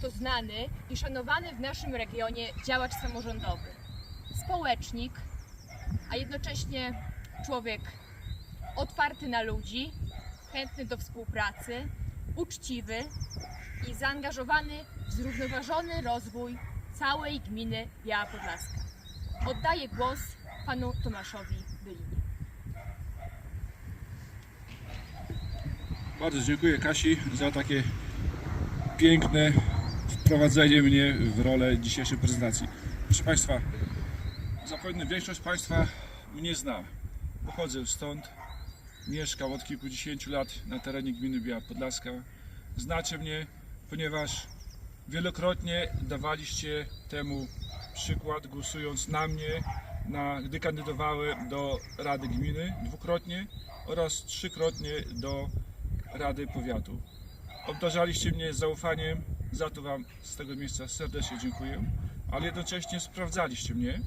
to znany i szanowany w naszym regionie działacz samorządowy, społecznik, a jednocześnie człowiek otwarty na ludzi, chętny do współpracy, uczciwy i zaangażowany w zrównoważony rozwój całej gminy Biała Podlaska. Oddaję głos panu Tomaszowi Bylinie. Bardzo dziękuję Kasi za takie piękne wprowadzenie mnie w rolę dzisiejszej prezentacji. Proszę Państwa, zapewne większość Państwa mnie zna. Pochodzę stąd, mieszkam od kilkudziesięciu lat na terenie gminy Biała Podlaska. Znacie mnie, ponieważ wielokrotnie dawaliście temu przykład, głosując na mnie, na, gdy kandydowałem do Rady Gminy dwukrotnie oraz trzykrotnie do Rady Powiatu. Obdarzaliście mnie zaufaniem, za to Wam z tego miejsca serdecznie dziękuję, ale jednocześnie sprawdzaliście mnie,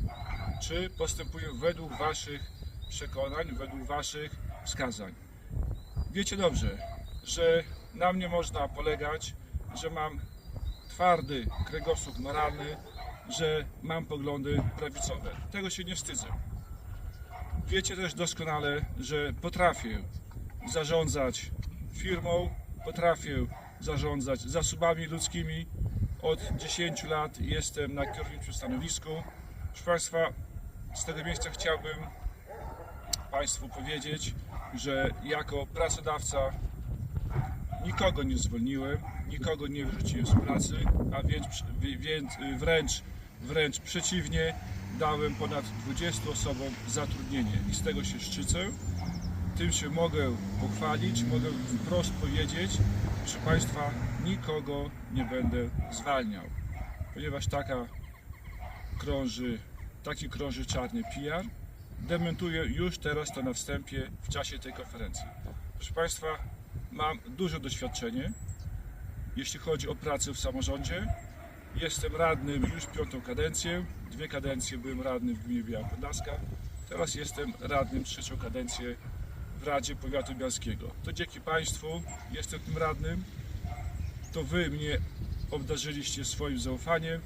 czy postępuję według Waszych przekonań, według Waszych wskazań. Wiecie dobrze, że na mnie można polegać, że mam twardy kręgosłup moralny, że mam poglądy prawicowe. Tego się nie wstydzę. Wiecie też doskonale, że potrafię zarządzać firmą, potrafię zarządzać zasobami ludzkimi. Od 10 lat jestem na kierowniczym stanowisku. Proszę Państwa, z tego miejsca chciałbym Państwu powiedzieć, że jako pracodawca nikogo nie zwolniłem, nikogo nie wyrzuciłem z pracy, a więc, więc wręcz, wręcz przeciwnie, dałem ponad 20 osobom zatrudnienie i z tego się szczycę tym się mogę pochwalić, mogę wprost powiedzieć, proszę Państwa, nikogo nie będę zwalniał, ponieważ taka krąży, taki krąży czarny PR. Dementuję już teraz to na wstępie w czasie tej konferencji. Proszę Państwa, mam duże doświadczenie, jeśli chodzi o pracę w samorządzie. Jestem radnym już piątą kadencję, dwie kadencje byłem radnym w gminie Biała teraz jestem radnym trzecią kadencję Radzie Powiatu Bialskiego. To dzięki Państwu jestem tym radnym. To Wy mnie obdarzyliście swoim zaufaniem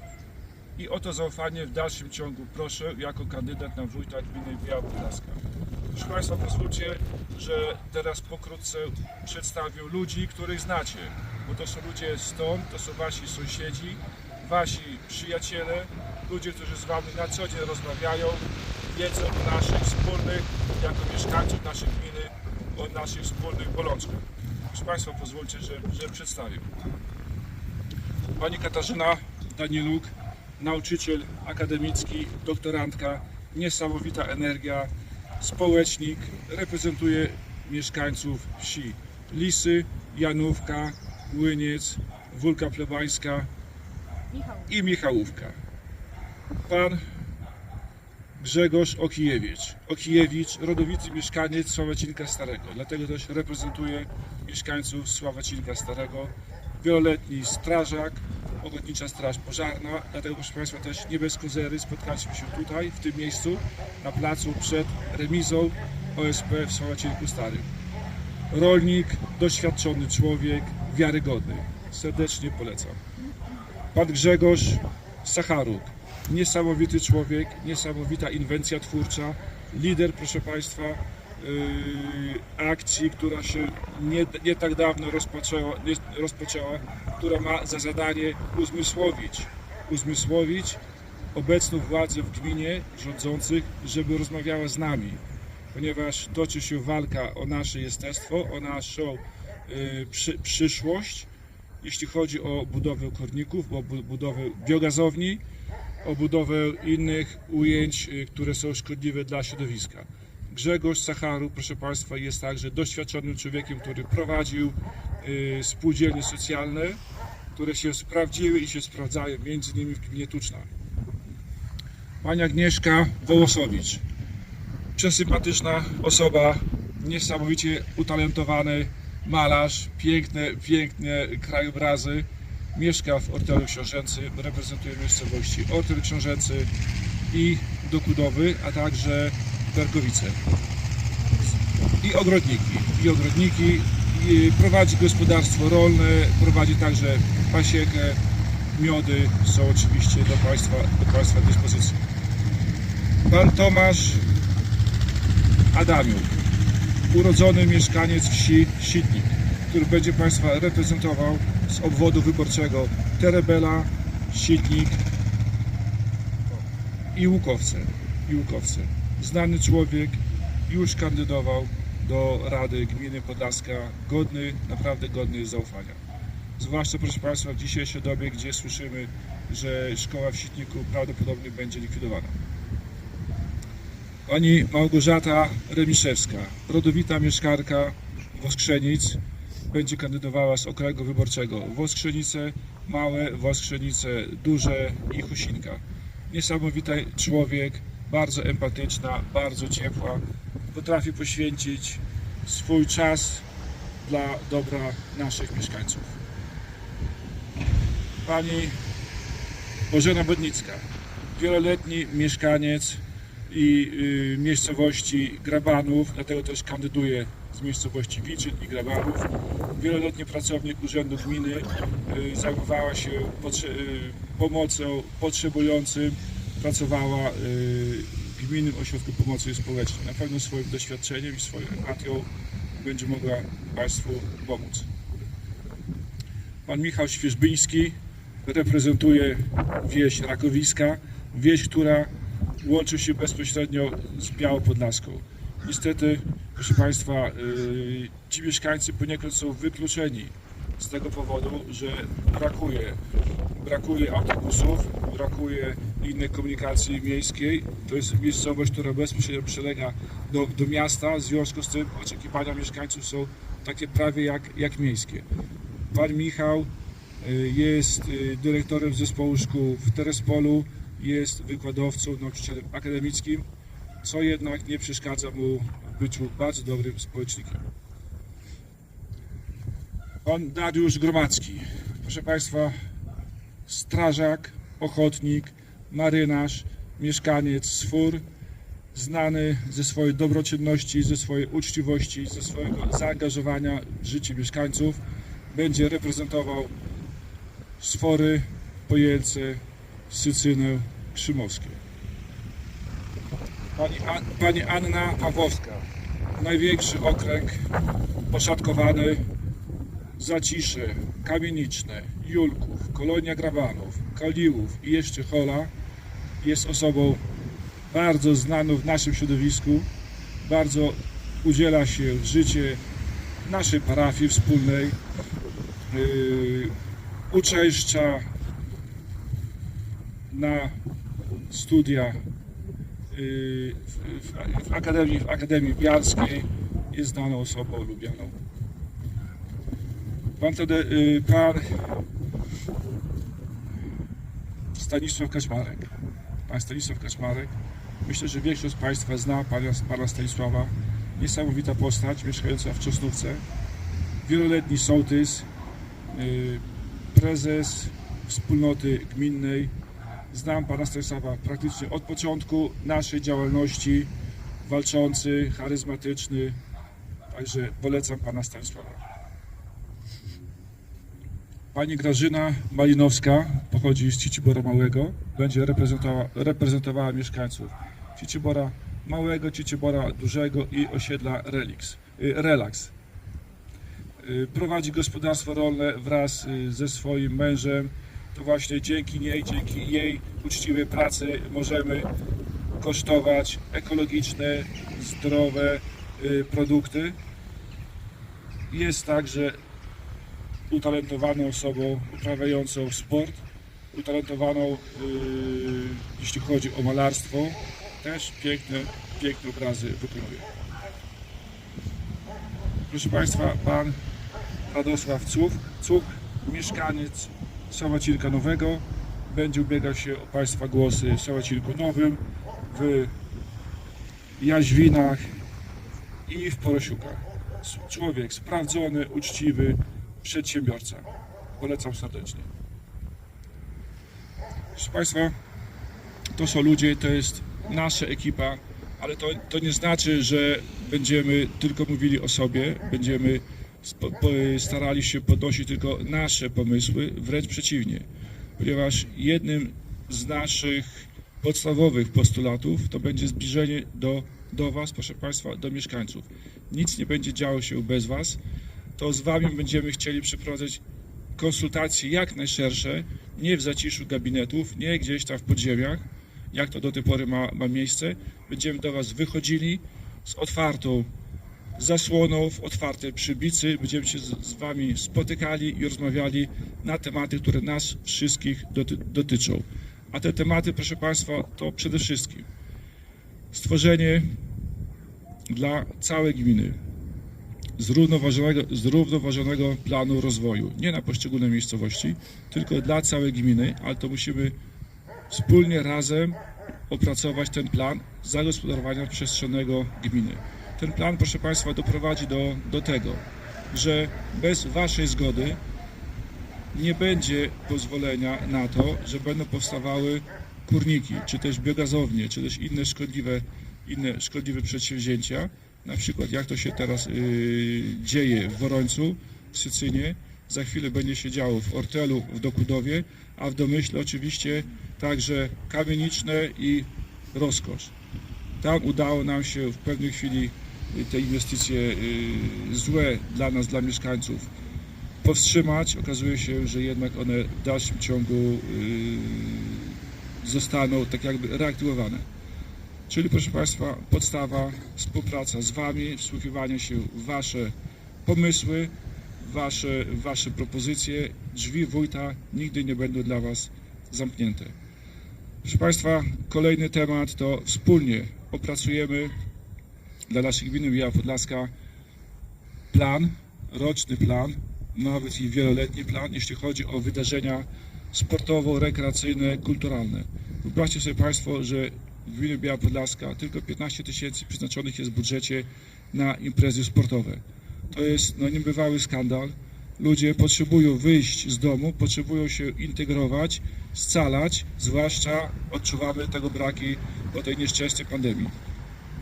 i o to zaufanie w dalszym ciągu proszę jako kandydat na wójta gminy Biała Podlaska. Proszę Państwa, pozwólcie, że teraz pokrótce przedstawię ludzi, których znacie, bo to są ludzie stąd, to są Wasi sąsiedzi, Wasi przyjaciele, ludzie, którzy z Wami na co dzień rozmawiają, wiedzą o naszych wspólnych, jako mieszkańców naszej gminy, o naszych wspólnych bolączkach. Proszę Państwa, pozwólcie, że, że przedstawię. Pani Katarzyna Danieluk, nauczyciel akademicki, doktorantka, niesamowita energia, społecznik, reprezentuje mieszkańców wsi Lisy, Janówka, Młyniec, Wólka Plebańska i Michałówka. Pan Grzegorz Okijewiecz. Okijewicz, rodowity mieszkaniec Sławacinka Starego, dlatego też reprezentuje mieszkańców Sławacinka Starego. Wieloletni strażak, Ochotnicza Straż Pożarna, dlatego proszę Państwa też nie bez kozery spotkaliśmy się tutaj, w tym miejscu, na placu przed remizą OSP w Sławacinku Starym. Rolnik, doświadczony człowiek, wiarygodny. Serdecznie polecam. Pan Grzegorz Sacharuk. Niesamowity człowiek, niesamowita inwencja twórcza, lider, proszę Państwa, yy, akcji, która się nie, nie tak dawno rozpoczęła, nie, rozpoczęła, która ma za zadanie uzmysłowić, uzmysłowić obecną władzę w gminie rządzących, żeby rozmawiała z nami, ponieważ toczy się walka o nasze jestestwo, o naszą yy, przy, przyszłość, jeśli chodzi o budowę korników, o bu- budowę biogazowni, o budowę innych ujęć, y, które są szkodliwe dla środowiska. Grzegorz Sacharu, proszę Państwa, jest także doświadczonym człowiekiem, który prowadził y, spółdzielnie socjalne, które się sprawdziły i się sprawdzają, między innymi w gminie Tuczna. Pani Agnieszka Wołosowicz, przesympatyczna osoba, niesamowicie utalentowany malarz, piękne, piękne krajobrazy. Mieszka w Ortelu Książęcy, reprezentuje miejscowości Ortel Książęcy i Dokudowy, a także Berkowice. I ogrodniki. I ogrodniki. I prowadzi gospodarstwo rolne, prowadzi także pasiekę, miody są oczywiście do Państwa, do Państwa dyspozycji. Pan Tomasz Adamiuk, urodzony mieszkaniec wsi Sitnik, który będzie Państwa reprezentował z obwodu wyborczego Terebela, Sitnik i Łukowce. I Łukowce. Znany człowiek, już kandydował do Rady Gminy Podlaska, godny, naprawdę godny zaufania. Zwłaszcza, proszę Państwa, w dzisiejszej dobie, gdzie słyszymy, że szkoła w Sitniku prawdopodobnie będzie likwidowana. Pani Małgorzata Remiszewska, rodowita mieszkarka Woskrzenic, będzie kandydowała z okręgu wyborczego Woskrzenice, Małe, Woskrzenice, Duże i Husinka. Niesamowity człowiek, bardzo empatyczna, bardzo ciepła, potrafi poświęcić swój czas dla dobra naszych mieszkańców. Pani Bożena Bodnicka, wieloletni mieszkaniec i y, miejscowości Grabanów, dlatego też kandyduje z miejscowości Wiczyn i Grabanów. Wieloletni pracownik Urzędu Gminy, y, zajmowała się y, pomocą potrzebującym, pracowała y, w Gminnym Ośrodku Pomocy Społecznej. Na pewno swoim doświadczeniem i swoją empatią będzie mogła Państwu pomóc. Pan Michał Świeżbyński reprezentuje wieś Rakowiska, wieś, która łączy się bezpośrednio z Białopodlaską. Niestety, proszę Państwa, yy, ci mieszkańcy poniekąd są wykluczeni z tego powodu, że brakuje, brakuje autobusów, brakuje innej komunikacji miejskiej. To jest miejscowość, która bezpośrednio przylega do, do miasta, w związku z tym oczekiwania mieszkańców są takie prawie jak, jak miejskie. Pan Michał y, jest y, dyrektorem zespołu szkół w Terespolu, jest wykładowcą, nauczycielem akademickim, co jednak nie przeszkadza mu w byciu bardzo dobrym społecznikiem. Pan Dariusz Gromacki, proszę Państwa, strażak, ochotnik, marynarz, mieszkaniec Swór, znany ze swojej dobroczynności, ze swojej uczciwości, ze swojego zaangażowania w życie mieszkańców, będzie reprezentował Sfory, Pojęce, Sycynę, Krzymowskie. Pani, An- Pani Anna Pawłowska, największy okręg poszatkowany, Zacisze, Kamieniczne, Julków, Kolonia Grabanów, Kaliłów i jeszcze Hola jest osobą bardzo znaną w naszym środowisku, bardzo udziela się w życie naszej parafii wspólnej, yy, uczęszcza na studia w, w, w, Akademii, w Akademii Bialskiej, jest znaną osobą lubianą. Pan, Tade, yy, pan Stanisław Kaczmarek. Pan Stanisław Kaczmarek. Myślę, że większość z Państwa zna pana, pana Stanisława. Niesamowita postać, mieszkająca w Czosnówce. Wieloletni sołtys, yy, prezes wspólnoty gminnej. Znam pana Stanisława praktycznie od początku naszej działalności. Walczący, charyzmatyczny. Także polecam pana Stanisława. Pani Grażyna Malinowska pochodzi z Cicibora Małego. Będzie reprezentowała, reprezentowała mieszkańców Cicibora Małego, Cicibora Dużego i osiedla Relix, y, Relax. Y, Prowadzi gospodarstwo rolne wraz y, ze swoim mężem. To właśnie dzięki niej, dzięki jej uczciwej pracy możemy kosztować ekologiczne, zdrowe y, produkty. Jest także utalentowaną osobą uprawiającą sport, utalentowaną yy, jeśli chodzi o malarstwo, też piękne, piękne obrazy wykonuje. Proszę Państwa, pan Radosław Cuk, Cuk mieszkaniec Sałacilka Nowego, będzie ubiegał się o Państwa głosy w Sałacilku Nowym, w Jaźwinach i w Porosiukach. Człowiek sprawdzony, uczciwy, przedsiębiorca. Polecam serdecznie. Proszę Państwa, to są ludzie, to jest nasza ekipa, ale to, to nie znaczy, że będziemy tylko mówili o sobie, będziemy starali się podnosić tylko nasze pomysły, wręcz przeciwnie, ponieważ jednym z naszych podstawowych postulatów to będzie zbliżenie do, do Was, proszę Państwa, do mieszkańców. Nic nie będzie działo się bez Was. To z Wami będziemy chcieli przeprowadzać konsultacje jak najszersze, nie w zaciszu gabinetów, nie gdzieś tam w podziemiach, jak to do tej pory ma, ma miejsce. Będziemy do Was wychodzili z otwartą zasłoną, w otwartej przybicy. Będziemy się z, Wami spotykali i rozmawiali na tematy, które nas wszystkich doty, dotyczą. A te tematy, proszę Państwa, to przede wszystkim stworzenie dla całej gminy zrównoważonego, zrównoważonego planu rozwoju. Nie na poszczególne miejscowości, tylko dla całej gminy, ale to musimy wspólnie razem opracować ten plan zagospodarowania przestrzennego gminy. Ten plan, proszę Państwa, doprowadzi do, do tego, że bez Waszej zgody nie będzie pozwolenia na to, że będą powstawały kurniki, czy też biogazownie, czy też inne szkodliwe, inne szkodliwe przedsięwzięcia, na przykład jak to się teraz yy, dzieje w Worońcu, w Sycynie, za chwilę będzie się działo w Ortelu, w Dokudowie, a w domyśle oczywiście także kamieniczne i rozkosz. Tam udało nam się w pewnej chwili te inwestycje y, złe dla nas, dla mieszkańców powstrzymać. Okazuje się, że jednak one w dalszym ciągu y, zostaną tak jakby reaktywowane. Czyli proszę Państwa, podstawa, współpraca z Wami, wsłuchiwanie się w Wasze pomysły, Wasze, wasze propozycje. Drzwi wójta nigdy nie będą dla Was zamknięte. Proszę Państwa, kolejny temat to wspólnie opracujemy dla naszej gminy Biała Podlaska plan, roczny plan, nawet i wieloletni plan, jeśli chodzi o wydarzenia sportowo-rekreacyjne, kulturalne. Wyobraźcie sobie Państwo, że w gminie Biała Podlaska tylko 15 tysięcy przeznaczonych jest w budżecie na imprezy sportowe. To jest no, niebywały skandal. Ludzie potrzebują wyjść z domu, potrzebują się integrować, scalać, zwłaszcza odczuwamy tego braki po tej nieszczęsnej pandemii.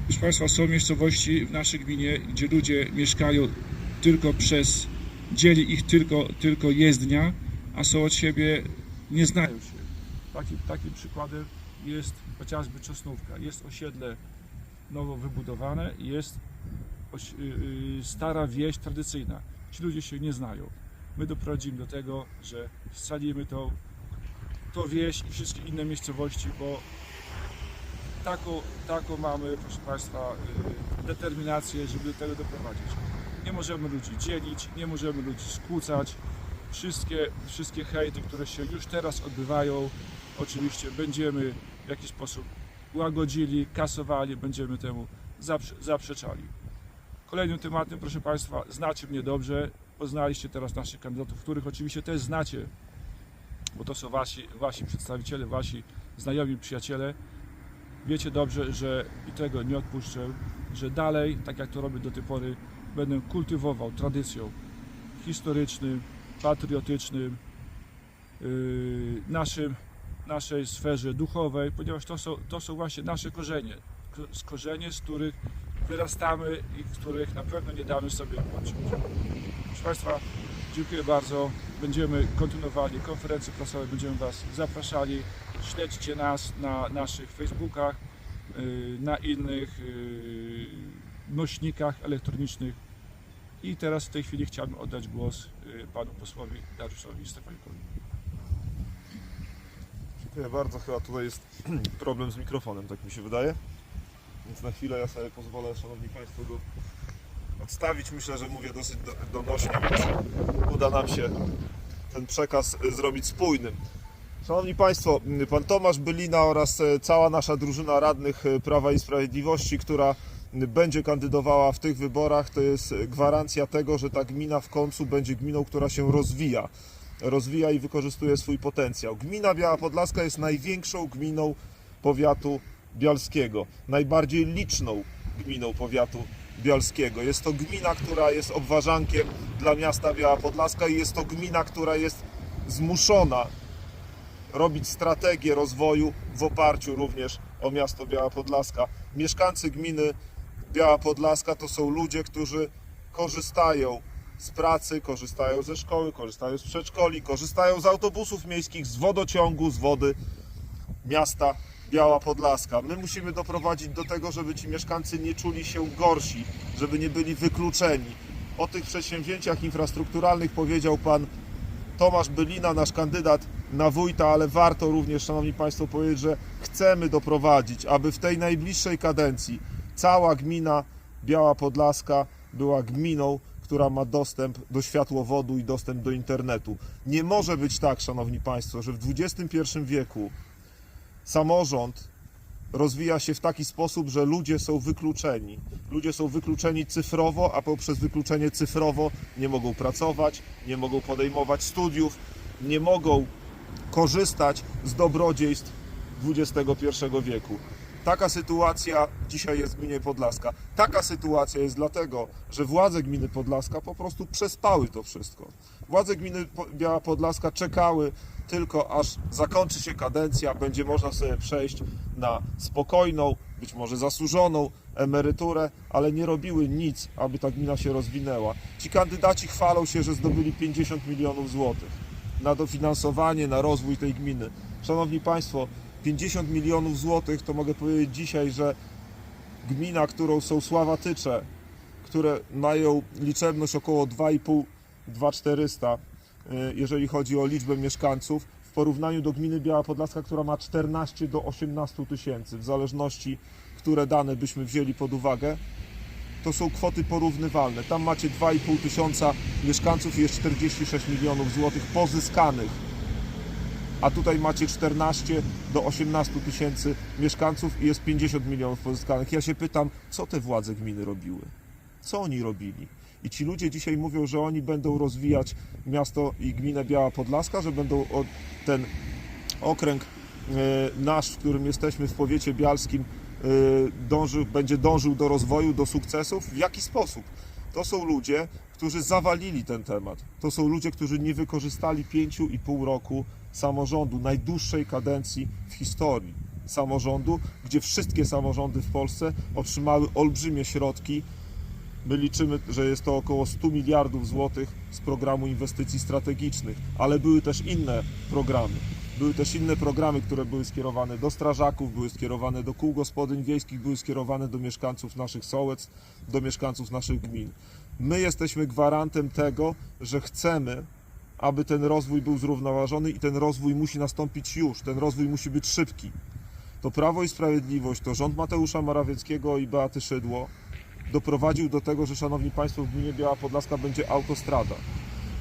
Proszę Państwa, są miejscowości w naszej gminie, gdzie ludzie mieszkają tylko przez, dzieli ich tylko, tylko jezdnia, a są od siebie, nie znają się. Takim, takim przykładem jest chociażby Czosnówka. Jest osiedle nowo wybudowane, jest y, y, stara wieś tradycyjna. Ci ludzie się nie znają. My doprowadzimy do tego, że scalimy tą, tą wieś i wszystkie inne miejscowości, bo taką, taką mamy, proszę Państwa, y, determinację, żeby do tego doprowadzić. Nie możemy ludzi dzielić, nie możemy ludzi skłócać. Wszystkie, wszystkie hejty, które się już teraz odbywają, oczywiście będziemy w jakiś sposób łagodzili, kasowali, będziemy temu zaprze, zaprzeczali. Kolejnym tematem, proszę Państwa, znacie mnie dobrze, poznaliście teraz naszych kandydatów, których oczywiście też znacie, bo to są wasi, wasi przedstawiciele, wasi znajomi, przyjaciele. Wiecie dobrze, że i tego nie odpuszczę, że dalej, tak jak to robię do tej pory, będę kultywował tradycją historycznym, patriotycznym, yy, naszym, naszej sferze duchowej, ponieważ to są, to są właśnie nasze korzenie, korzenie, z których wyrastamy i których na pewno nie damy sobie odciąć. Proszę Państwa, dziękuję bardzo. Będziemy kontynuowali konferencje prasowe, będziemy Was zapraszali. Śledźcie nas na naszych Facebookach, yy, na innych yy, nośnikach elektronicznych. I teraz w tej chwili chciałbym oddać głos yy, panu posłowi Dariuszowi Stefanikowi. Dziękuję bardzo. Chyba tutaj jest problem z mikrofonem, tak mi się wydaje. Więc na chwilę ja sobie pozwolę, Szanowni Państwo, go odstawić. Myślę, że mówię dosyć do- donośnie, więc uda nam się ten przekaz y, zrobić spójnym. Szanowni Państwo, y, Pan Tomasz Bylina oraz y, cała nasza drużyna radnych Prawa i Sprawiedliwości, która będzie kandydowała w tych wyborach, to jest gwarancja tego, że ta gmina w końcu będzie gminą, która się rozwija rozwija i wykorzystuje swój potencjał. Gmina Biała Podlaska jest największą gminą powiatu bialskiego, najbardziej liczną gminą powiatu bialskiego. Jest to gmina, która jest obwarzankiem dla miasta Biała Podlaska i jest to gmina, która jest zmuszona robić strategię rozwoju w oparciu również o miasto Biała Podlaska. Mieszkańcy gminy Biała Podlaska to są ludzie, którzy korzystają z pracy, korzystają ze szkoły, korzystają z przedszkoli, korzystają z autobusów miejskich, z wodociągu, z wody miasta Biała Podlaska. My musimy doprowadzić do tego, żeby ci mieszkańcy nie czuli się gorsi, żeby nie byli wykluczeni. O tych przedsięwzięciach infrastrukturalnych powiedział pan Tomasz Bylina, nasz kandydat na wójta, ale warto również, Szanowni Państwo, powiedzieć, że chcemy doprowadzić, aby w tej najbliższej kadencji cała gmina Biała Podlaska była gminą, która ma dostęp do światłowodu i dostęp do internetu. Nie może być tak, Szanowni Państwo, że w XXI wieku samorząd rozwija się w taki sposób, że ludzie są wykluczeni. Ludzie są wykluczeni cyfrowo, a poprzez wykluczenie cyfrowo nie mogą pracować, nie mogą podejmować studiów, nie mogą korzystać z dobrodziejstw XXI wieku. Taka sytuacja dzisiaj jest w gminie Podlaska. Taka sytuacja jest dlatego, że władze gminy Podlaska po prostu przespały to wszystko. Władze gminy Biała Podlaska czekały tylko aż zakończy się kadencja, będzie można sobie przejść na spokojną, być może zasłużoną emeryturę, ale nie robiły nic, aby ta gmina się rozwinęła. Ci kandydaci chwalą się, że zdobyli 50 milionów złotych na dofinansowanie, na rozwój tej gminy. Szanowni Państwo, 50 milionów złotych to mogę powiedzieć dzisiaj, że gmina, którą są Sławatycze, które mają liczebność około 2,5 2400, y, jeżeli chodzi o liczbę mieszkańców, w porównaniu do gminy Biała Podlaska, która ma 14 do 18 tysięcy, w zależności, które dane byśmy wzięli pod uwagę, to są kwoty porównywalne. Tam macie 2,5 tysiąca mieszkańców i jest 46 milionów złotych pozyskanych. A tutaj macie 14 do 18 tysięcy mieszkańców i jest 50 milionów pozyskanych. Ja się pytam, co te władze gminy robiły? Co oni robili? I ci ludzie dzisiaj mówią, że oni będą rozwijać miasto i gminę Biała Podlaska, że będą ten okręg e, nasz, w którym jesteśmy w powiecie bialskim, e, będzie dążył do rozwoju, do sukcesów. W jaki sposób? To są ludzie, którzy zawalili ten temat. To są ludzie, którzy nie wykorzystali 5,5 roku samorządu, najdłuższej kadencji w historii samorządu, gdzie wszystkie samorządy w Polsce otrzymały olbrzymie środki My liczymy, że jest to około 100 miliardów złotych z programu inwestycji strategicznych, ale były też inne programy. Były też inne programy, które były skierowane do strażaków, były skierowane do kół gospodyń wiejskich, były skierowane do mieszkańców naszych sołec, do mieszkańców naszych gmin. My jesteśmy gwarantem tego, że chcemy, aby ten rozwój był zrównoważony i ten rozwój musi nastąpić już, ten rozwój musi być szybki. To Prawo i Sprawiedliwość, to rząd Mateusza Morawieckiego i Beaty Szydło doprowadził do tego, że szanowni Państwo, w gminie Biała Podlaska będzie autostrada.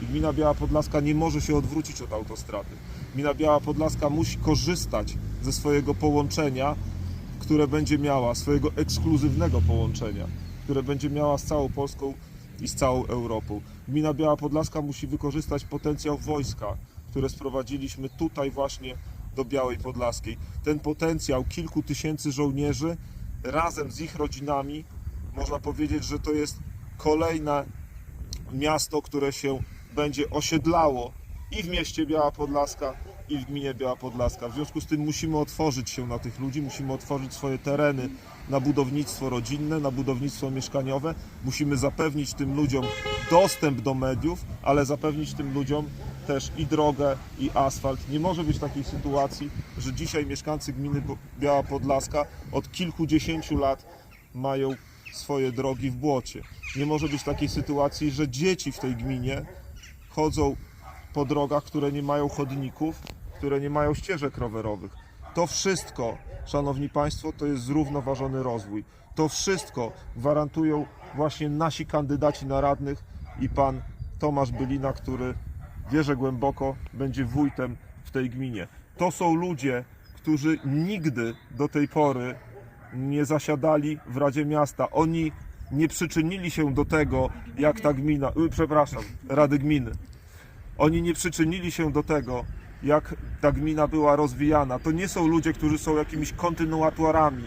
I gmina Biała Podlaska nie może się odwrócić od autostrady. Gmina Biała Podlaska musi korzystać ze swojego połączenia, które będzie miała, swojego ekskluzywnego połączenia, które będzie miała z całą Polską i z całą Europą. Gmina Biała Podlaska musi wykorzystać potencjał wojska, które sprowadziliśmy tutaj właśnie do Białej Podlaskiej. Ten potencjał kilku tysięcy żołnierzy razem z ich rodzinami można powiedzieć, że to jest kolejne miasto, które się będzie osiedlało i w mieście Biała Podlaska, i w gminie Biała Podlaska. W związku z tym musimy otworzyć się na tych ludzi, musimy otworzyć swoje tereny na budownictwo rodzinne, na budownictwo mieszkaniowe. Musimy zapewnić tym ludziom dostęp do mediów, ale zapewnić tym ludziom też i drogę, i asfalt. Nie może być takiej sytuacji, że dzisiaj mieszkańcy gminy Biała Podlaska od kilkudziesięciu lat mają swoje drogi w błocie. Nie może być takiej sytuacji, że dzieci w tej gminie chodzą po drogach, które nie mają chodników, które nie mają ścieżek rowerowych. To wszystko, Szanowni Państwo, to jest zrównoważony rozwój. To wszystko gwarantują właśnie nasi kandydaci na radnych i pan Tomasz Bylina, który wierzę głęboko będzie wójtem w tej gminie. To są ludzie, którzy nigdy do tej pory nie zasiadali w Radzie Miasta. Oni nie przyczynili się do tego, jak ta gmina, y, przepraszam, Rady Gminy. Oni nie przyczynili się do tego, jak ta gmina była rozwijana. To nie są ludzie, którzy są jakimiś kontynuatorami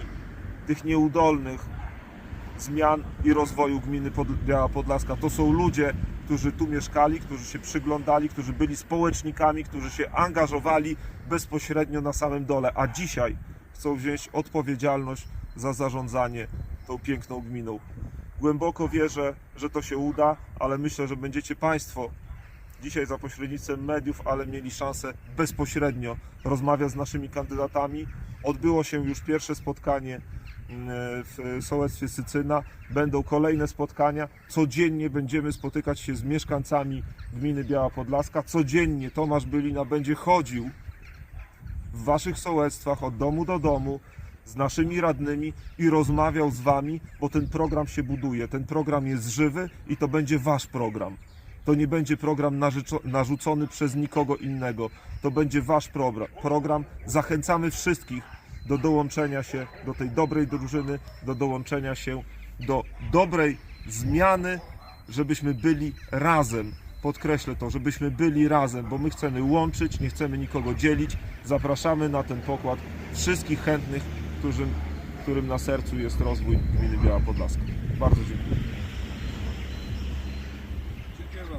tych nieudolnych zmian i rozwoju gminy Biała Podlaska. To są ludzie, którzy tu mieszkali, którzy się przyglądali, którzy byli społecznikami, którzy się angażowali bezpośrednio na samym dole, a dzisiaj chcą wziąć odpowiedzialność za zarządzanie tą piękną gminą. Głęboko wierzę, że to się uda, ale myślę, że będziecie Państwo dzisiaj za pośrednictwem mediów, ale mieli szansę bezpośrednio rozmawiać z naszymi kandydatami. Odbyło się już pierwsze spotkanie mm, w sołectwie Sycyna. Będą kolejne spotkania. Codziennie będziemy spotykać się z mieszkańcami gminy Biała Podlaska. Codziennie Tomasz Bylina będzie chodził w waszych sołectwach od domu do domu z naszymi radnymi i rozmawiał z wami, bo ten program się buduje. Ten program jest żywy i to będzie wasz program. To nie będzie program narzucony przez nikogo innego. To będzie wasz program. Zachęcamy wszystkich do dołączenia się do tej dobrej drużyny, do dołączenia się do dobrej zmiany, żebyśmy byli razem. Podkreślę to, żebyśmy byli razem, bo my chcemy łączyć, nie chcemy nikogo dzielić. Zapraszamy na ten pokład wszystkich chętnych, którym, którym na sercu jest rozwój gminy Biała Podlaska. Bardzo dziękuję.